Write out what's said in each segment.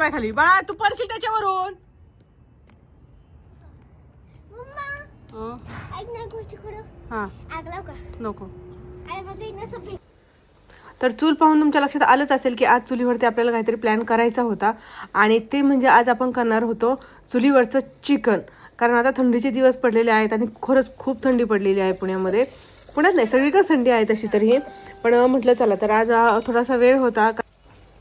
Bye खाली बाळा तू पडशील त्याच्यावरून. हं, हा. नको. तर चूल पाहून तुमच्या लक्षात आलंच असेल की आज चुलीवरती आपल्याला काहीतरी प्लॅन करायचा होता. आणि ते म्हणजे आज आपण करणार होतो चुलीवरचं चिकन. कारण आता थंडीचे दिवस पडलेले आहेत आणि खरंच खूप थंडी पडलेली आहे पुण्यामध्ये. पुण्यात नाही सगळीकडे थंडी आहे तशी तरी. पण अं, म्हटलं चला तर आज अं, थोडासा वेळ होता. का-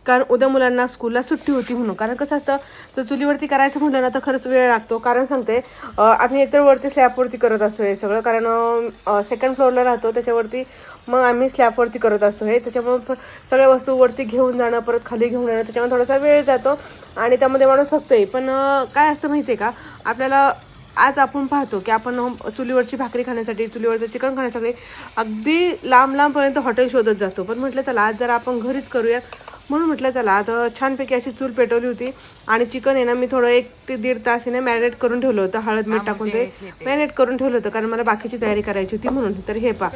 कारण उद्या मुलांना स्कूलला सुट्टी होती म्हणून. कारण कसं असतं तर चुलीवरती करायचं म्हटलं ना तर खरंच वेळ लागतो. कारण सांगते आम्ही एकतर वरती स्लॅबवरती करत असतो हे सगळं. कारण सेकंड फ्लोअरला राहतो त्याच्यावरती मग आम्ही स्लॅबवरती करत असतो हे. त्याच्यामुळे सगळ्या वस्तू वरती घेऊन जाणं परत खाली घेऊन जाणं त्याच्यामुळे थोडासा वेळ जातो. आणि त्यामध्ये माणूस थकतोय. पण काय असतं माहिती आहे का? आपल्याला आज आपण पाहतो की आपण चुलीवरची भाकरी खाण्यासाठी चुलीवरचं चिकन खाण्यासाठी अगदी लांब लांबपर्यंत हॉटेल शोधत जातो. पण म्हटलं चला आज जर आपण घरीच करूया. म्हणून म्हटलं चला आता छानपैकी अशी चूल पेटवली होती आणि चिकन आहे ना मी थोडं एक ते दीड तास आहे ना मॅरिनेट करून ठेवलं होतं हळद मीठ टाकून ते मॅरिनेट करून ठेवलं होतं कारण मला बाकीची तयारी करायची होती म्हणून. तर हे पा.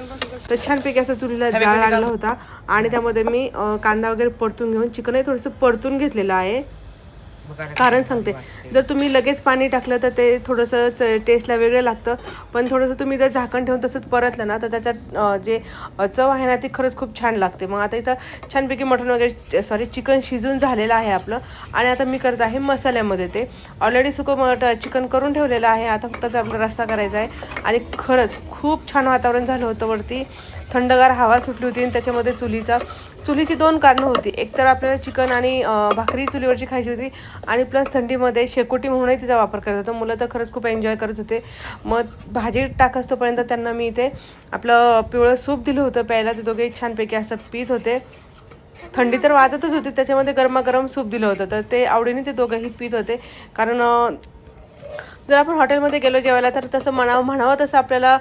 तर छानपैकी असं चुलीला जाळ लागला होता आणि त्यामध्ये मी कांदा वगैरे परतून घेऊन चिकनही थोडंसं परतून घेतलेलं आहे. कारण सांगते जर तुम्ही लगेच पाणी टाकलं तर ते थोडंसं च टेस्टला वेगळं लागतं. पण थोडंसं तुम्ही जर झाकण ठेवून तसंच परतलं ना तर त्याच्यात जे चव आहे ना ती खरंच खूप छान लागते. मग आता इथं छानपैकी मटण वगैरे सॉरी चिकन शिजून झालेलं आहे आपलं. आणि आता मी करत आहे मसाल्यामध्ये ते. ऑलरेडी सुकं मट चिकन करून ठेवलेलं आहे. आता फक्त आपला रस्सा करायचा आहे. आणि खरंच खूप छान वातावरण झालं होतं वरती. थंडगार हवा सुटली होती आणि त्याच्यामध्ये चुलीचा चुलीची दोन कारणं होती. एक तर आपल्याला चिकन आणि भाकरी चुलीवरची खायची होती आणि प्लस थंडीमध्ये शेकोटी म्हणूनही तिचा वापर करत होतो. मुलं तर खरंच खूप एन्जॉय करत होते. मग भाजी टाकस्तोपर्यंत त्यांना मी इथे आपलं पिवळं सूप दिलं होतं प्यायला. ते दोघेही छानपैकी असं पीत होते. थंडी तर वाजतच होती. त्याच्यामध्ये गरमागरम सूप दिलं होतं. तर ते आवडीने ते दोघंही पीत होते. कारण जर आपण हॉटेलमध्ये गेलो जेवायला तर तसं म्हणावं म्हणावं तसं आपल्याला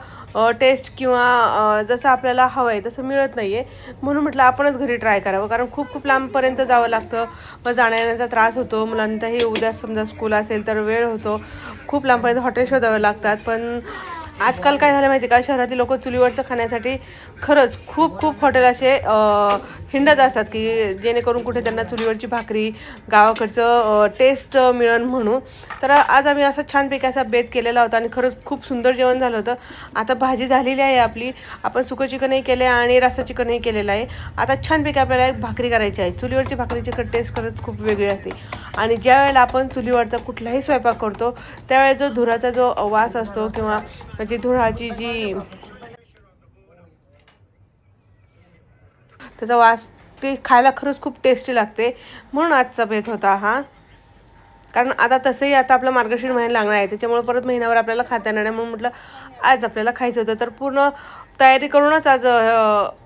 टेस्ट किंवा जसं आपल्याला हवं आहे तसं मिळत नाही आहे म्हणून म्हटलं आपणच घरी ट्राय करावं. कारण खूप खूप लांबपर्यंत जावं लागतं. मग जाण्या येण्याचा त्रास होतो. मुलांचाही उद्या समजा स्कूल असेल तर वेळ होतो. खूप लांबपर्यंत हॉटेल शोधावे लागतात. पण आजकाल काय झालं माहिती आहे का? शहरातील लोक चुलीवरचं खाण्यासाठी खरंच खूप खूप हॉटेल असे हिंडत असतात की जेणेकरून कुठे त्यांना चुलीवरची भाकरी गावाकडचं टेस्ट मिळन म्हणून. तर आज आम्ही असा छानपैकी असा बेत केलेला होता आणि खरंच खूप सुंदर जेवण झालं होतं. आता भाजी झालेली आहे आपली. आपण सुकं चिकनही केले आणि रस्सा चिकनही केलेलं आहे. आता छानपैकी आपल्याला एक भाकरी करायची आहे. चुलीवरची भाकरीची टेस्ट खरंच खूप वेगळी असते. आणि ज्या वेळेला आपण चुलीवरचा कुठलाही स्वयंपाक करतो त्यावेळेस जो धुराचा जो वास असतो किंवा जी धुराची जी त्याचा वास ते खायला खरंच खूप टेस्टी लागते. म्हणून आजचा बेत होता हा. कारण आता तसंही आता आपला मार्गशीर महिना लागणार आहे त्याच्यामुळे परत महिन्यावर आपल्याला खाता येणार नाही. म्हणून म्हटलं आज आपल्याला खायचं होतं. तर पूर्ण तयारी करूनच आज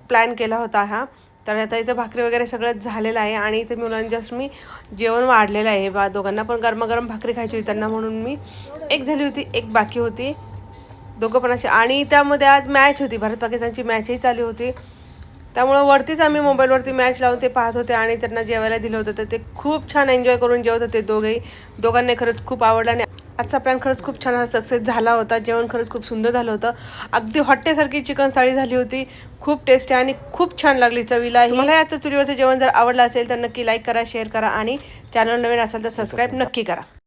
प्लॅन केला होता हा. तर आता इथं भाकरी वगैरे सगळं झालेलं आहे आणि इथे मुलांच्या मी जेवण वाढलेलं आहे. बा दोघांना पण गरमागरम भाकरी खायची होती त्यांना म्हणून मी एक झाली होती एक बाकी होती. दोघं पण असे. आणि त्यामध्ये आज मॅच होती. भारत पाकिस्तानची मॅचही चालू होती. त्यामुळं वरतीच आम्ही मोबाईलवरती मॅच लावून ते पाहत होते आणि त्यांना जेवायला दिलं होतं. तर ते खूप छान एन्जॉय करून जेवत होते दोघेही. दोघांना खरंच खूप आवडलं आणि आजचा प्लॅन खरंच खूप छान सक्सेस झाला होता. जेवण खरंच खूप सुंदर झालं होतं. अगदी हॉटेसारखी चिकन साळी झाली होती. खूप टेस्टी आणि खूप छान लागली चवीला. मला याचं चुलीवरचं जेवण जर आवडलं असेल तर नक्की लाईक करा शेअर करा आणि चॅनल नवीन असेल तर सबस्क्राईब नक्की करा.